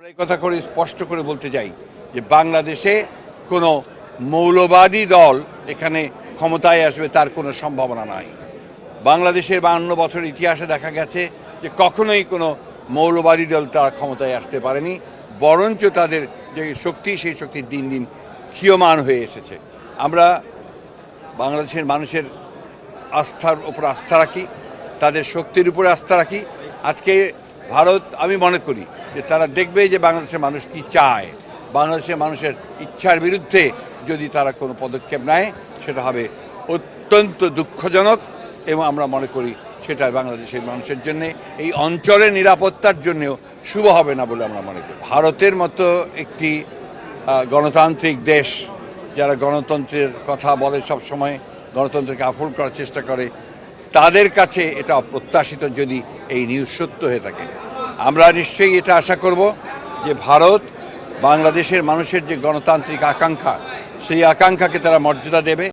আমরা এই কথা করে স্পষ্ট করে বলতে চাই যে বাংলাদেশে কোনো মৌলবাদী দল এখানে ক্ষমতায় আসবে তার কোনো সম্ভাবনা নাই। বাংলাদেশের বান্ন বছর ইতিহাসে দেখা গেছে যে কখনোই কোনো মৌলবাদী দল তারা ক্ষমতায় আসতে পারেনি, বরঞ্চ তাদের যে শক্তি, সেই শক্তি দিন দিন ক্ষীয়মান হয়ে এসেছে। আমরা বাংলাদেশের মানুষের আস্থার উপর আস্থা রাখি, তাদের শক্তির উপরে আস্থা রাখি। আজকে ভারত, আমি মনে করি যে তারা দেখবে যে বাংলাদেশের মানুষ কি চায়। বাংলাদেশের মানুষের ইচ্ছার বিরুদ্ধে যদি তারা কোনো পদক্ষেপ নেয়, সেটা হবে অত্যন্ত দুঃখজনক এবং আমরা মনে করি সেটা বাংলাদেশের মানুষের জন্য, এই অঞ্চলের নিরাপত্তার জন্যেও শুভ হবে না বলে আমরা মনে করি। ভারতের মতো একটি গণতান্ত্রিক দেশ, যারা গণতন্ত্রের কথা বলে সব সময় গণতন্ত্রকে আফুল করার চেষ্টা করে তাদের কাছে এটা অপ্রত্যাশিত যদি এই নিউজ সত্য হয়ে থাকে। আমরা নিশ্চয়ই এটা আশা করব যে ভারত বাংলাদেশের মানুষের যে গণতান্ত্রিক আকাঙ্ক্ষা, সেই আকাঙ্ক্ষাকে তারা মর্যাদা দেবে।